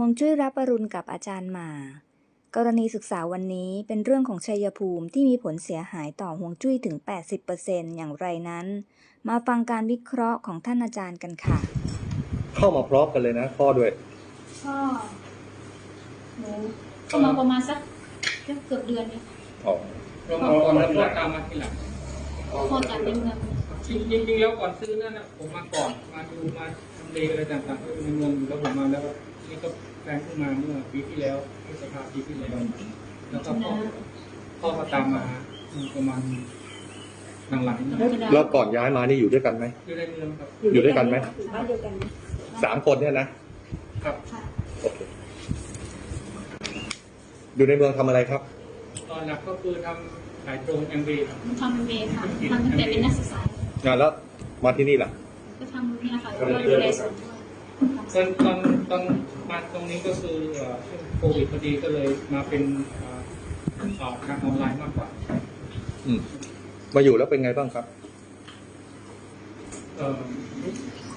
ห่วงจุ้ยรับปรุณกับอาจารย์หมา กรณีศึกษาวันนี้เป็นเรื่องของชัยภูมิที่มีผลเสียหายต่อห่วงจุ้ยถึง 80%อย่างไรนั้น มาฟังการวิเคราะห์ของท่านอาจารย์กันค่ะ เข้ามาพร้อมกันเลยนะพ่อด้วยก็หนูเข้ามาประมาณสักเกือบเกือบเดือนเนี่ยค่ะอ๋อเรามาก่อนแล้วพ่อตามมาทีหลังพ่อจากในเมืองจริงๆแล้วก่อนซื้อนั่นนะผมมาก่อนมาดูมา ทำเลอะไรต่างๆก็อยู่ในเมืองอยู่แล้วผมมาแล้วก็นี่ก็แฟนขึ้นมาเมื่อปีที่แล้วพฤษภาปีที่แล้วแล้วก็พ่อพ่อก็ตามมาประมาณหลังๆนี่แล้วก่อนย้ายมานี่อยู่ด้วยกันไหมอยู่ในเมืองครับอยู่ด้วยกันไหมบ้านเดียวกันไหมสามคนเนี่ยนะครับค่ะโอเคอยู่ในเมืองทำอะไรครับ ตอนหลักก็คือทำขายตรงแอมเบครับทำเป็นเมย์ค่ะทำตั้งแต่เป็นนักศึกษางานแล้วมาที่นี่ล่ะ ก็ทำเนี่ยค่ะแล้วก็ดูแลส่วนด้วยตอนตอนตอนมาตรงนี้ก็คือเอ่อช่วงโควิดพอดีก็เลยมาเป็นเอ่อเอ่อทางออนไลน์มากกว่า อืมมาอยู่แล้วเป็นไงบ้างครับเอ่อ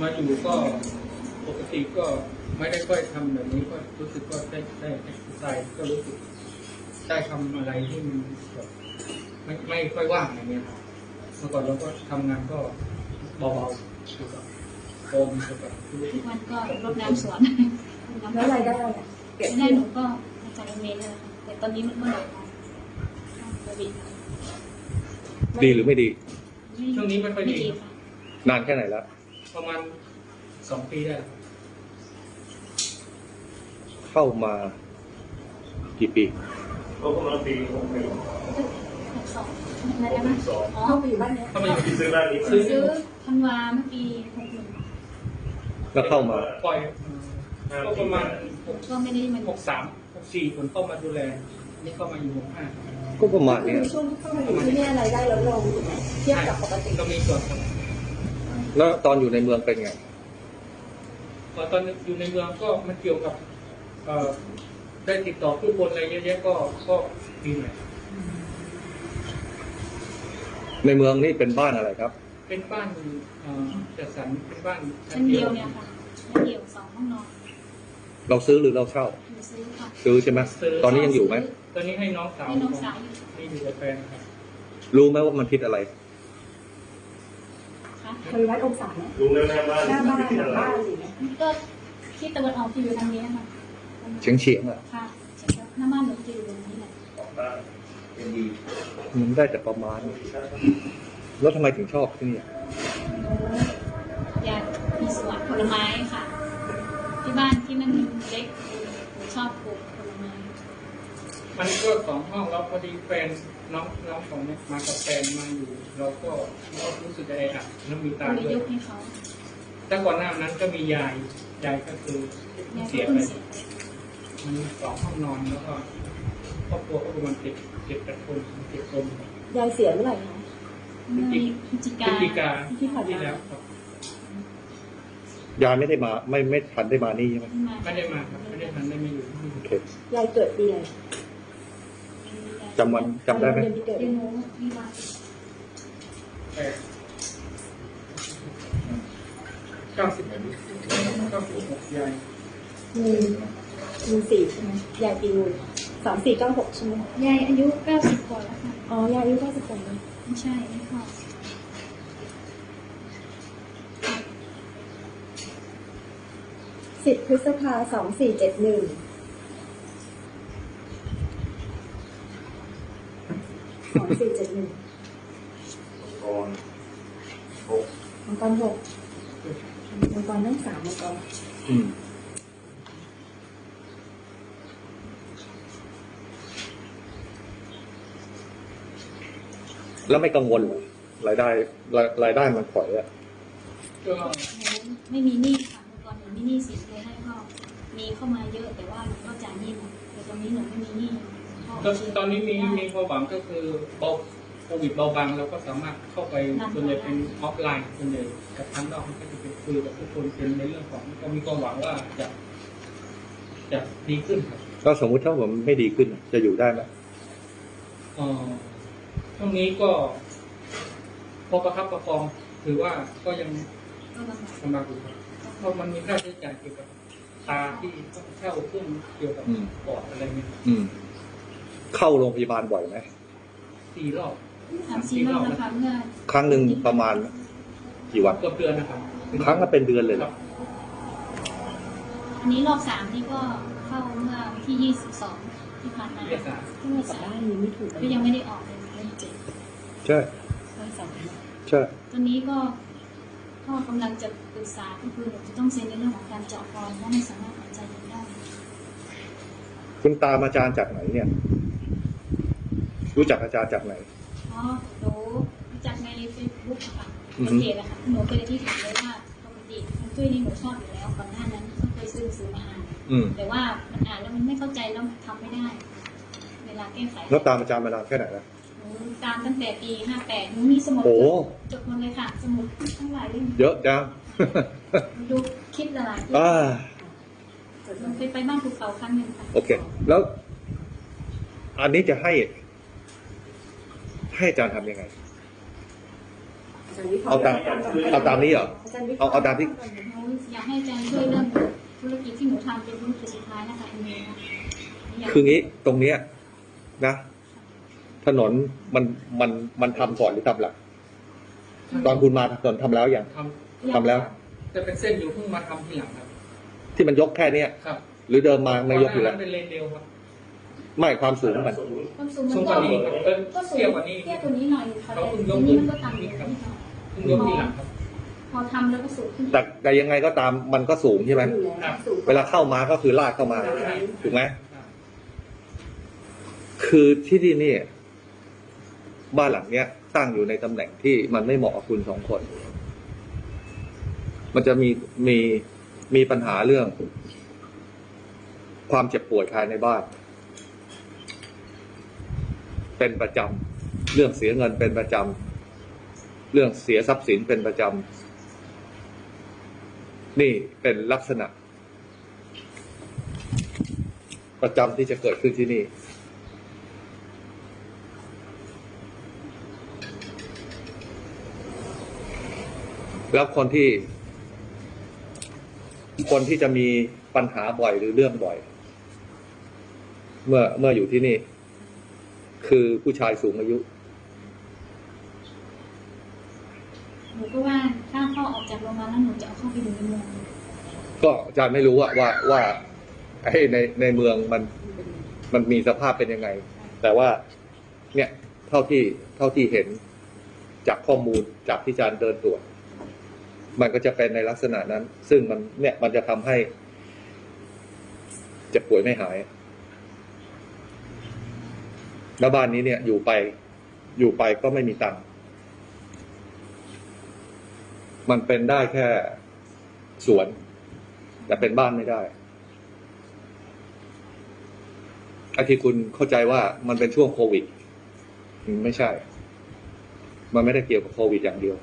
มาอยู่ก็ปกติก็ไม่ได้ค่อยทำแบบนี้ก็รู้สึกว่าได้ได้เอ็กซ์ไซส์ก็รู้สึกได้ทำอะไรที่มันแบบไม่ไม่ค่อยว่างอย่างเงี้ยครับเมื่อก่อนเราก็ทำงานก็เบาๆ อยู่กับโฟมอยู่กับธุรกิทุจกวันก็รดน้ำสวนแล้วรายได้อะเปรียบรายเทีได้ยบหนูก็มาจากเมย์เลยค่ะแต่ตอนนี้มันเมื่อไหร่คะโควิดดีหรือไม่ดี ช่วงนี้ไม่ค่อยดี ค่ะนานแค่ไหนแล้ว ประมาณสองปีได้แล้วครับเข้ามากี่ปีก็ประมาณปีหกหนึ่งหกสองอะไรนะสองอ๋อเข้าไปอยู่บ้านเนี้ย เข้ามาอยู่ที่ซื้อบ้านนี้ซื้อซื้อ ธันวาเมื่อปีหกหนึ่งแล้วเข้ามา ปล่อยก็ประมาณหกก็ไม่ได้มาหกสามหกสี่ผมเข้ามาดูแลนี่เข้ามาอยู่หกห้าก็ประมาณคืเนี้ยอช่วงที่เข้ามาอยู่ที่เนี่ยรายได้ลดลงถูกไหมเทียบกับปกติก็มีส่วนครับแล้วตอนอยู่ในเมืองเป็นไง พอตอนอยู่ในเมืองก็มันเกี่ยวกับเอ่อได้ติดต่อผู้คนอะไรเยอะแยะก็ก็ดีหน่อยในเมืองนี่เป็นบ้านอะไรครับ เป็นบ้านเอ่อจัดสรรเป็นบ้านชั้นเดียวเนี่ยค่ะชั้นเดียวสองห้องนอนเราซื้อหรือเราเช่า หนูซื้อค่ะซื้อใช่ไหมตอนนี้ยังอยู่ไหมตอนนี้ให้น้องสาวให้น้องสาวอยู่ที่อยู่กับแฟนครับรู้ไหมว่ามันพิษอะไร ค่ะบริวัตรองศาเนี่ยรู้แล้วหน้าบ้านหน้าบ้านที่หลัอะงไรบ้านอะไรเงี้ยก็ที่ตะวันออกที่อยู่ทางนี้ค่ะเฉียงเฉียงๆอะค่ะหน้าบ้านหนูจะอยู่ตรงนี้แหละของบ้านเป็นดีมันได้แต่ประมาณ แล้วทำไมถึงชอบที่นี่อยากมีสวนผลไม้ค่ะ ที่บ้านที่มันเล็กหนูชอบปลูกผลไม้มันก็สองห้องแล้วพอดีแฟนน้องน้องของเนี่ยมากับแฟนมาอยู่ เราก็เรารู้สึกจะแออัดแล้วมีก็ตาเลยด้วยยกให้เขาแต่ก่อนหน้านั้นก็มียายยายก็คือแม่เสีก็ยเพิ่ไปงเสียไปมันสองห้องนอนแล้วก็ครอบครัวก็ประมาณเจ็ดเจ็ดแปดคนเจ็ดคนยายเสียเมื่อไหร่คะ เมื่อพฤศจิพกาฤศจิกาที่ผ่านมาที่แล้วครับยายไม่ได้มาไม่ไม่ทันได้มานี่ใช่ไหมไม่ได้มาครับไม่ได้ทันได้มาอยู่ที่นี่โอเคยายเกิดปีอะไรจำวันจำได้ไหมเดือนที่เกิดเรียนรู้มีมาแปดเก้าสิบเก้าสิบหกยายมีมีสี่ใช่ไหมยายปีงูสามสี่เก้าหกใช่ไหมยายอายุเก้าสิบกว่าแล้วค่ะอ๋อยายอายุเก้าสิบสอง ไม่ใช่ไม่ค่ะสิบพฤษภาสองสี่เจ็ดหนึ่งสองสี่เจ็ดหนึ่งก่อนหกมังกรหกมังกรทั้งสามมังกรอืม แล้วไม่กังวลเหรอรายได้รายรายได้มันถอยอะก็หนูไม่มีหนี้ค่ะเมื่อก่อนหนูมีหนี้สินเลยให้พ่อมีเข้ามาเยอะแต่ว่าหนูก็จ่ายหนี้หมดแต่ตอนนี้หนูไม่มีหนี้พ่อตอนตอนนี้มีมีความหวังก็คือเบาโควิดเบาบางเราก็สามารถเข้าไปส่วนใหญ่เป็นออฟไลน์ส่วนใหญ่กับทางนอกมันก็จะเป็นคุยกับทุกคนเป็นในเรื่องของก็มีความหวังว่าจะจะดีขึ้นครับก็สมมุติถ้าผมไม่ดีขึ้นจะอยู่ได้ไหมเอ่อ ช่วงนี้ก็ พอประคับประคองถือว่าก็ยังก็ลำบากลำบากอยู่ครับเพราะมันมีค่าใช้จ่ายเกี่ยวกับตาที่ต้องเช่าเครื่องเกี่ยวกับอืมปอดอะไรเงี้ยอืม เข้าโรงพยาบาลบ่อยไหมสี่รอบสามสี่รอบนะคะเมื่อครั้งหนึ่งประมาณกี่วันเกือบเดือนนะครับครั้งละเป็นเดือนเลยเหครรัอบอันนี้รอบสามนี่ก็เข้าเมื่อวันที่ยี่สิบสองที่ผ่านมาเอกสารที่เรากลับบ้านยังไม่ถูกเลก็ยยังไม่ได้ออกเลย เลยเจ็บใช่วันเสาร์ใช่ตอนนี้ก็พ่อกำลังจะปรึกษาก็คือหนูจะต้องเซ็นในเรื่องของการเจาะคอเพราะไม่สามารถหายใจเองได้คุณตามอาจารย์จากไหนเนี่ย รู้จักอาจารย์จากไหนเพราะหนูรู้จักในเฟซบุ๊กค่ะอือในฮึเพจอะค่ะหนูเป็นที่ถามเลยว่าปกติคุณตุ้ยนี่หนูชอบอยู่แล้วก่อนหน้านั้นเคยซื้อหนังสือมาอ่านอืมแต่ว่ามันอ่านแล้วมันไม่เข้าใจแล้วทำไม่ได้ เวลาแก้ไขแล้วตามอาจารย์มานานแค่ไหนแล้วหนู ตามตั้งแต่ปีห้าแปดหนูมีสมุดโอ้ จดหมดเลยค่ะ สมุดทั้งหลายเล่มเยอะจังดูคลิปหลายๆที่อ่าหนูเคยไปบ้านภูเขาครั้งหนึ่งค่ะโอเค แล้ว อันนี้จะให้ ให้อาจารย์ทำยังไงอาจารย์วิเคราะเอาห์ตามเอาตามนี้เหรออาจารย์วิเคเอาราะห์เอาตามที่ หนูอยากให้อาจารย์ช่วยเรื่องธุรกิจที่หนูทำเป็นธุรกิจสุดท้ายนะคะอันนี้นะยากคืองี้ตรงเนี้ยนะ ถนนมันมันมันทำก่อนหรือทำหลังตอนคุณมาถนนทำแล้วยังททำแล้วำแต่เป็นเส้นอยู่เพิ่งมาทำทีหลังครับ ที่มันยกแค่เนี้ยครับ หรือเดิมมาไม่ยกอยู่ก่แล้นวหน้านั้นเป็นเลนเดียวครับ ไม่ความสูงมัน ความสูงมันสูงกก็ว่านี้ครับเออก็สูงเทียบกว่านี้เทียบตัวนี้หน่อยค่ะเขาแต่เพิ่งยทีกนี้ขึ้นมันก็ต่ำอยู่นิดหน่อยเพิ่งยกทีหลังครับพอทำแล้วก็สูงขึ้นแต่แต่ยังไงก็ตามมันก็สูงใช่ไหมอยู่แล้วสูงเวลาเข้ามาก็คือลากเข้ามา ถูกไหมคือที่ที่นี่ บ้านหลังเนี้ยตั้งอยู่ในตำแหน่งที่มันไม่เหมาะกับคุณสองคน มันจะมีมีมีปัญหาเรื่อง ความเจ็บป่วยภายในบ้าน เป็นประจำเรื่องเสียเงินเป็นประจำเรื่องเสียทรัพย์สินเป็นประจำนี่เป็นลักษณะ ประจำที่จะเกิดขึ้นที่นี่ แล้วคนที่ คนที่จะมีปัญหาบ่อยหรือเรื่องบ่อย เมื่อเมื่ออยู่ที่นี่ คือผู้ชายสูงอายุหนูก็ว่าถ้าพ่อออกจากโรงพยาบาลแล้วหนูจะเอาเข้าไปอยู่ในเมืองก็อาจารย์ไม่รู้ว่าว่าว่าไอ้ในในเมืองมันมันมีสภาพเป็นยังไง แต่ว่า เนี่ยเท่าที่เท่าที่เห็นจากข้อมูลจากที่อาจารย์เดินตรวจ มันก็จะเป็นในลักษณะนั้น ซึ่งมันเนี่ยมันจะทำให้เจ็บป่วยไม่หาย แล้วบ้านนี้เนี่ย อยู่ไป อยู่ไปก็ไม่มีตังค์มันเป็นได้แค่สวน แต่เป็นบ้านไม่ได้ไอ้ที่คุณเข้าใจว่ามันเป็นช่วงโควิด ไม่ใช่ มันไม่ได้เกี่ยวกับโควิดอย่างเดียว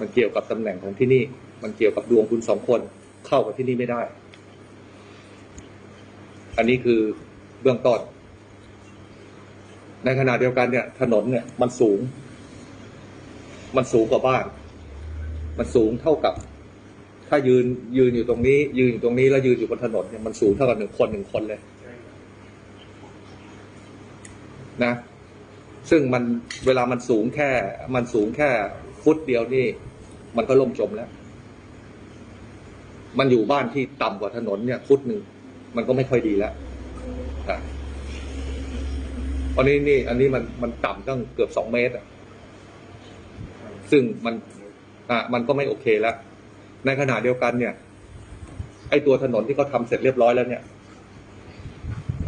มันเกี่ยวกับตำแหน่งของที่นี่ มันเกี่ยวกับดวงคุณสองคนเข้ากับที่นี่ไม่ได้ อันนี้คือเบื้องต้น ในขณะเดียวกันเนี่ย ถนนเนี่ย มันสูง มันสูงกว่าบ้าน มันสูงเท่ากับ ถ้ายืนยืนอยู่ตรงนี้ ยืนอยู่ตรงนี้แล้วยืนอยู่บนถนนเนี่ยมันสูงเท่ากับหนึ่งคนหนึ่งคนเลย นะซึ่งมันเวลามันสูงแค่ มันสูงแค่ฟุตเดียวนี่ มันก็ล่มจมแล้ว มันอยู่บ้านที่ต่ำกว่าถนนเนี่ยฟุตหนึ่งมันก็ไม่ค่อยดีแล้วอันนี้นี่ อันนี้มันมันต่ำตั้งเกือบสองเมตรอะ ซึ่งมัน อะมันก็ไม่โอเคแล้ว ในขณะเดียวกันเนี่ย ไอตัวถนนที่เขาทำเสร็จเรียบร้อยแล้วเนี่ย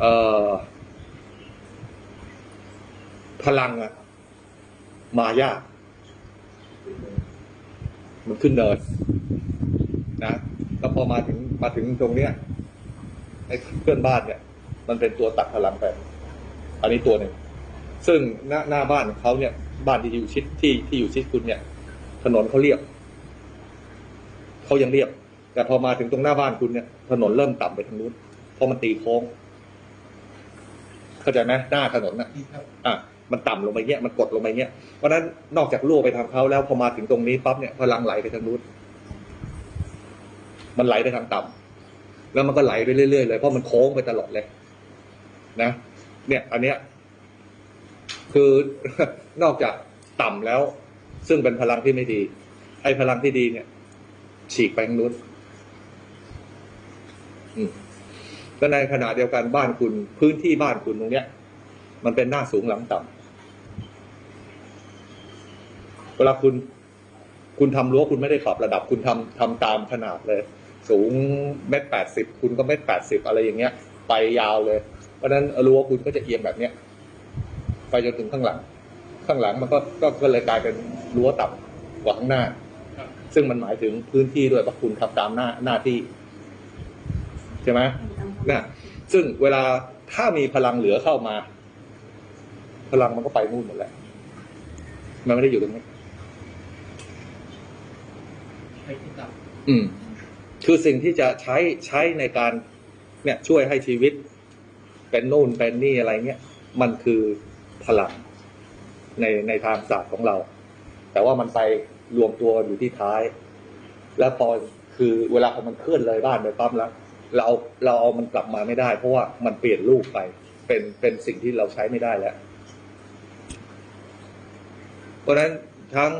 เอ่อพลังอะมายาก มันขึ้นเนินนะแล้วพอมาถึงมาถึงตรงเนี้ยไอ้เพื่อนบ้านเนี่ย มันเป็นตัวตัดพลังไปอันนี้ตัวหนึ่งซึ่งหน้าหน้าบ้านของเขาเนี่ย บ้านที่อยู่ชิดที่ที่อยู่ชิดคุณเนี่ย ถนนเขาเรียบเขายังเรียบ แต่พอมาถึงตรงหน้าบ้านคุณเนี่ย ถนนเริ่มต่ำไปทางนู้นเพราะมันตีโค้ง เข้าใจไหมหน้าถนนน่ะนี่ครับอะ มันต่ำลงไปเงี้ยมันกดลงไปเงี้ยเพราะฉะนั้นนอกจากรั่วไปทางเขาแล้วพอมาถึงตรงนี้ปั๊บเนี่ยพลังไหลไปทางนู้นมันไหลไปทางต่แล้วมันก็ไหลไปเรื่อยๆเลยเพราะมันโค้งไปตลอดเลย นะ เนี่ย อันเนี้ย คือนอกจากต่ำแล้ว ซึ่งเป็นพลังที่ไม่ดี ไอ้พลังที่ดีเนี่ย ฉีกไปทางนู้นอืมแล้วในขณะเดียวกันบ้านคุณ พื้นที่บ้านคุณตรงเนี้ย มันเป็นหน้าสูงหลังต่ำเวลาคุณคุณทำรั้วคุณไม่ได้ปรับระดับ คุณทำทำตามขนาดเลย สูงเมตรแปดสิบคุณก็เมตรแปดสิบอะไรอย่างเงี้ย ไปยาวเลย เพราะฉะนั้นรั้วคุณก็จะเอียงแบบเนี้ยไปจนถึงข้างหลัง ข้างหลังมันก็ก็ก็เลยกลายเป็นรั้วต่ำกว่าข้างหน้าครับซึ่งมันหมายถึงพื้นที่ด้วยเพราะคุณทำตามหน้าหน้าที่ใช่ไหมนะซึ่งเวลาถ้ามีพลังเหลือเข้ามา พลังมันก็ไปนู่นหมดแหละมันไม่ได้อยู่ตรงนี้ไปที่ต่ อืม คือสิ่งที่จะใช้ใช้ในการเนี่ยช่วยให้ชีวิต เป็นนู่นเป็นนี่อะไรเงี้ยมันคือพลังในในทางศาสตร์ของเรา แต่ว่ามันไปรวมตัวอยู่ที่ท้าย แล้วพอคือเวลาพอมันเคลื่อนเลยบ้านไปปั๊มแล้วเราเอาเราเอามันกลับมาไม่ได้ เพราะว่ามันเปลี่ยนรูปไป เป็นเป็นสิ่งที่เราใช้ไม่ได้แล้ว เพราะฉะนั้นทั้ง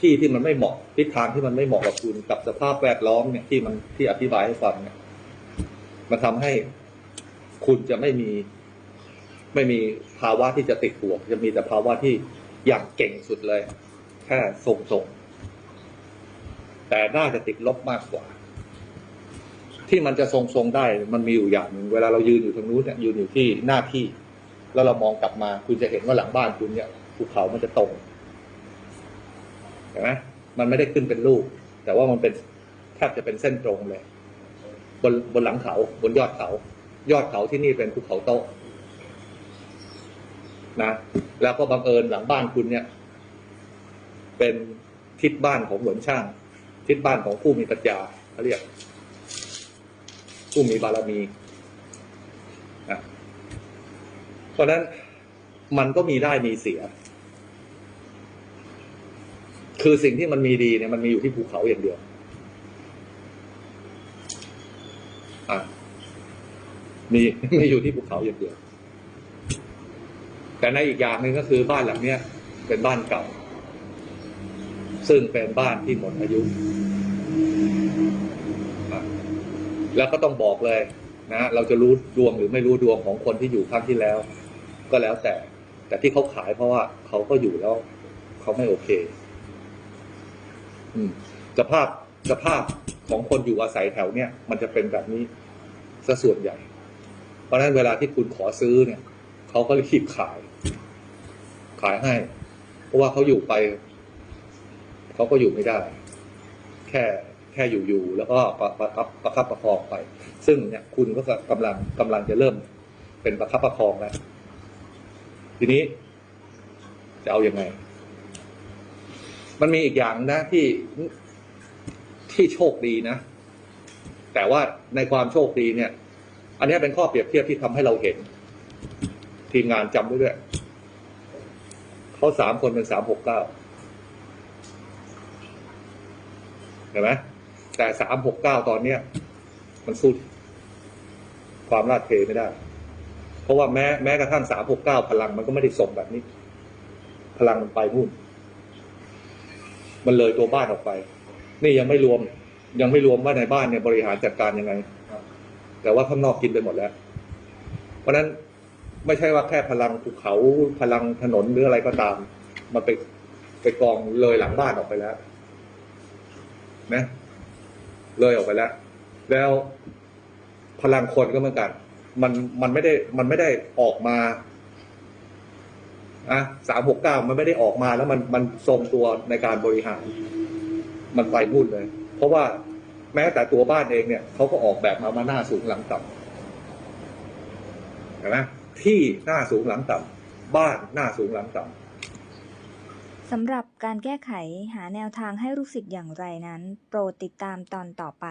ที่ที่มันไม่เหมาะทิศทางที่มันไม่เหมาะกับคุณกับสภาพแวดล้อมเนี่ยที่มันที่อธิบายให้ฟังเนี่ยมันทำให้คุณจะไม่มี ไม่มีภาวะที่จะติดห่วงจะมีแต่ภาวะที่อย่างเก่งสุดเลย แค่ทรงๆแต่น่าจะติดลบมากกว่า ที่มันจะทรงๆได้ มันมีอยู่อย่างหนึ่งเวลาเรายืนอยู่ตรงนู้นเนี่ยยืนอยู่ที่หน้าที่ แล้วเรามองกลับมา คุณจะเห็นว่าหลังบ้านคุณเนี่ยภูเขามันจะตรง เห็นไหมมันไม่ได้ขึ้นเป็นรูปแต่ว่ามันเป็นแทบจะเป็นเส้นตรงเลย บนบนหลังเขาบนยอดเขา ยอดเขาที่นี่เป็นภูเขาโตะนะแล้วก็บังเอิญหลังบ้านคุณเนี่ย เป็นทิศบ้านของหลวนช่าง ทิศบ้านของผู้มีปัญญาเขาเรียก ผู้มีบารมีนะเพราะนั้นมันก็มีได้มีเสีย คือสิ่งที่มันมีดีเนี่ยมันมีอยู่ที่ภูเขาอย่างเดียวอะมีมีอยู่ที่ภูเขาอย่างเดียว แต่ในอีกอย่างหนึ่งก็คือบ้านหลังเนี้ยเป็นบ้านเก่า ซึ่งเป็นบ้านที่หมดอายุแล้วก็ต้องบอกเลยนะเราจะรู้ดวงหรือไม่รู้ดวงของคนที่อยู่ครั้งที่แล้ว ก็แล้วแต่ แต่ที่เขาขายเพราะว่าเขาก็อยู่แล้ว เขาไม่โอเค อืมสภาพสภาพของคนอยู่อาศัยแถวเนี้ยมันจะเป็นแบบนี้ซะส่วนใหญ่ เพราะฉะนั้นเวลาที่คุณขอซื้อเนี่ยเขาก็รีบขาย ขายให้ เพราะว่าเขาอยู่ไปเขาก็อยู่ไม่ได้ แค่แค่อยู่อยู่แล้วก็ประประคับประคับประคองไป ซึ่งเนี่ยคุณก็กำลังกำลังจะเริ่ม เป็นประคับประคองแล้วทีนี้ จะเอาอยัางไง มันมีอีกอย่างนะที่ที่โชคดีนะ แต่ว่าในความโชคดีเนี่ย อันนี้เป็นข้อเปรียบเทียบที่ทำให้เราเห็น ทีมงานจำไว้ด้วยเขาสามคนเป็นสามหกเก้าเห็นไหมแต่สามหกเก้าตอนเนี้ย มันสู้ความลาดเทไม่ได้ เพราะว่าแม้แม้กระทั่งสามหกเก้าพลังมันก็ไม่ได้ส่งแบบนี้ พลังมันไปนู่น มันเลยตัวบ้านออกไป นี่ยังไม่รวม ยังไม่รวมว่าในบ้านเนี่ยบริหารจัดการยังไง แต่ว่าข้างนอกกินไปหมดแล้ว เพราะนั้นไม่ใช่ว่าแค่พลังภูเขาพลังถนนหรืออะไรก็ตาม มันไปไปกองเลยหลังบ้านออกไปแล้วนะเลยออกไปแล้ว แล้วพลังคนก็เหมือนกัน มันมันไม่ได้มันไม่ได้ออกมาะสามหกเก้ามันไม่ได้ออกมาแล้วมันมันทรงตัวในการบริหาร มันไปมุ่นเลย เพราะว่าแม้แต่ตัวบ้านเองเนี่ยเขาก็ออกแบบมามาหน้าสูงหลังต่ำเห็นไหมที่หน้าสูงหลังต่ำบ้านหน้าสูงหลังต่ำสำหรับการแก้ไขหาแนวทางให้ลูกศิษย์อย่างไรนั้น โปรดติดตามตอนต่อไป